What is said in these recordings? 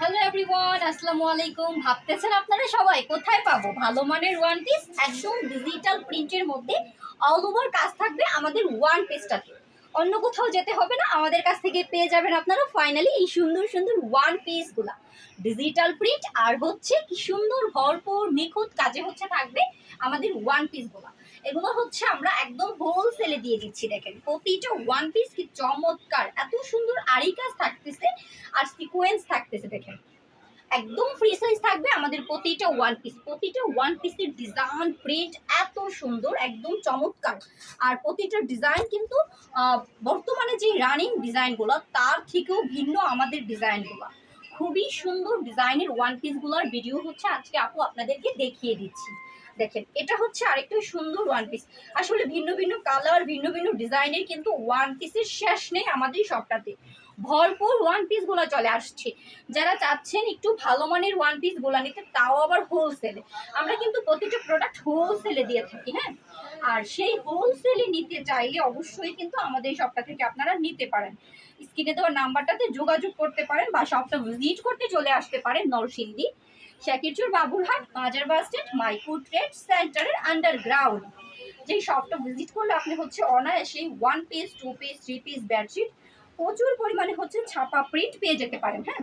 Hello everyone আসসালামু আলাইকুম। ভাবতেছেন আপনারা সবাই কোথায় পাবো? ভালো মানের ওয়ান পিস একদম ডিজিটাল প্রিন্টের মধ্যে অল ওভার কাজ থাকবে আমাদের ওয়ান পিসটাতে অন্য কোথাও যেতে হবে না, আমাদের কাছ থেকে পেয়ে যাবেন আপনারা ফাইনালি এই সুন্দর সুন্দর ওয়ান পিসগুলা ডিজিটাল প্রিন্ট আর হচ্ছে কি সুন্দর, ভরপুর, নিখুঁত কাজে হচ্ছে থাকবে আমাদের ওয়ান পিসগুলা এগুলো হচ্ছে আমরা একদম হোলসেলে দিয়ে দিচ্ছি, দেখেন। প্রতিটা ওয়ান পিস কি চমৎকার, এত সুন্দর আড়ি কাজ থাকতেছে। সিকোয়েন্স থাকতেছে, দেখেন। একদম ফ্রি সাইজ থাকবে আমাদের প্রতিটা ওয়ান পিস প্রতিটা ওয়ান পিসের ডিজাইন প্রিন্ট এত সুন্দর, একদম চমৎকার। আর প্রতিটা ডিজাইন কিন্তু বর্তমানে যে রানিং ডিজাইনগুলো তার থেকেও ভিন্ন আমাদের ডিজাইনগুলো খুবই সুন্দর ডিজাইনের ওয়ান পিসগুলোর ভিডিও হচ্ছে, আজকে আপু আপনাদেরকে দেখিয়ে দিচ্ছি। দেখেন, এটা হচ্ছে আরেকটা সুন্দর ওয়ান পিস আসলে ভিন্ন ভিন্ন কালার ভিন্ন ভিন্ন ডিজাইনের কিন্তু ওয়ান পিসের শেষ নেই আমাদের সবটাতে ভরপুর ওয়ান পিসগুলো চলে আসছে। যারা চাচ্ছেন একটু ভালো মানের ওয়ান পিসগুলো নিতে, তাও আবার হোলসেলে আমরা কিন্তু প্রতিটা প্রোডাক্ট হোলসেলে দিয়ে থাকি হ্যাঁ? আর সেই হোলসেলে নিতে চাইলে অবশ্যই কিন্তু আমাদের এই শপটা থেকে আপনারা নিতে পারেন। স্ক্রিনে দেওয়া নাম্বারটাতে যোগাযোগ করতে পারেন বা শপটা ভিজিট করতে চলে আসতে পারেন নরসিংদী। শাকিরচুর বাবুরহাট, বাজার বাস স্ট্যান্ড মাইকুর ট্রেড সেন্টারের আন্ডারগ্রাউন্ড যেই শপটা ভিজিট করলে আপনি হচ্ছে অনায়াসে one piece two piece three piece bedsheet প্রচুর পরিমাণে হচ্ছে ছাপা প্রিন্ট পেয়ে যেতে পারেন হ্যাঁ?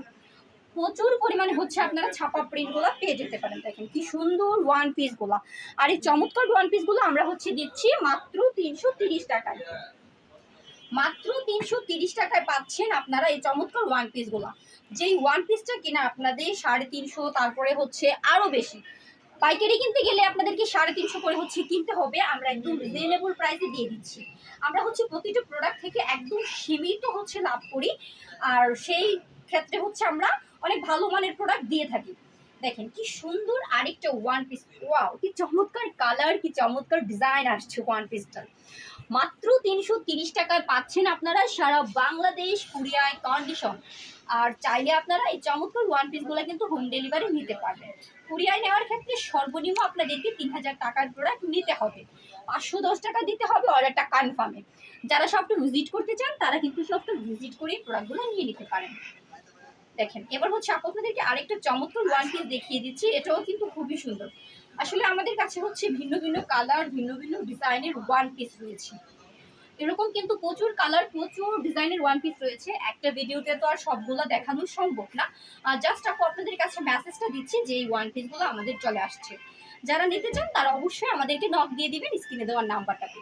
প্রচুর পরিমাণে হচ্ছে আপনারা ছাপা প্রিন্টগুলো পেয়ে যেতে পারেন। দেখেন কি সুন্দর ওয়ান পিসগুলো আর এই চমৎকার ওয়ান পিসগুলো আমরা হচ্ছে দিচ্ছি মাত্র তিনশো টাকায়। মাত্র তিনশো তিরিশ টাকায় পাচ্ছেন আপনারা এই চমৎকার ওয়ান পিসগুলো যেই ওয়ান পিসটা কিনা আপনাদের সাড়ে তিনশো, তারপরে হচ্ছে আরও বেশি। পাইকারি কিনতে গেলে আপনাদেরকে সাড়ে তিনশো করে হচ্ছে কিনতে হবে। আমরা একদম রিজনেবল প্রাইসে দিয়ে দিচ্ছি। আমরা হচ্ছে প্রতিটা প্রোডাক্ট থেকে একদম সীমিত হচ্ছে লাভ করি। আর সেই ক্ষেত্রে হচ্ছে আমরা অনেক ভালো মানের প্রোডাক্ট দিয়ে থাকি। দেখেন কি সুন্দর আরেকটা ওয়ান পিস ওয়াও কি চমৎকার কালার কি চমৎকার ডিজাইন আসছে ওয়ান পিসটার মাত্র তিনশো তিরিশ টাকায় পাচ্ছেন আপনারা সারা বাংলাদেশ কুরিয়ায় কন্ডিশন আর চাইলে আপনারা এই চমৎকার ওয়ান পিসগুলো কিন্তু হোম ডেলিভারি নিতে পারবেন। কুরিয়ায় নেওয়ার ক্ষেত্রে সর্বনিম্ন আপনাদেরকে তিন হাজার টাকার প্রোডাক্ট নিতে হবে। পাঁচশো দশ টাকা দিতে হবে অর্ডারটা কনফার্মে যারা সবটা ভিজিট করতে চান, তারা কিন্তু সবটা ভিজিট করে প্রোডাক্টগুলো নিয়ে নিতে পারেন। দেখেন, এবার হচ্ছে আপু আপনাদেরকে আরেকটা চমৎকার ওয়ান পিস দেখিয়ে দিচ্ছি, এটাও কিন্তু খুবই সুন্দর। আসলে আমাদের কাছে হচ্ছে ভিন্ন ভিন্ন কালার ভিন্ন ভিন্ন ডিজাইনের ওয়ান পিস রয়েছে। এরকম কিন্তু প্রচুর কালার প্রচুর ডিজাইনের ওয়ান পিস রয়েছে। একটা ভিডিওতে তো আর সবগুলো দেখানো সম্ভব না। জাস্ট আপু আপনাদের কাছে মেসেজটা দিচ্ছি যে এই ওয়ান পিসগুলো আমাদের চলে আসছে। যারা নিতে চান, তারা অবশ্যই আমাদেরকে নক দিয়ে দিবেন স্ক্রিনে দেওয়ার নাম্বারটাতে।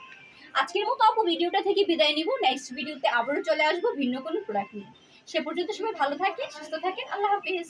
আজকের মতো আপু ভিডিওটা থেকে বিদায় নিব। নেক্সট ভিডিওতে আবারও চলে আসব ভিন্ন কোনো প্রোডাক্ট নিয়ে। সে পর্যন্ত সবাই ভালো থাকে সুস্থ থাকেন। আল্লাহ হাফিজ।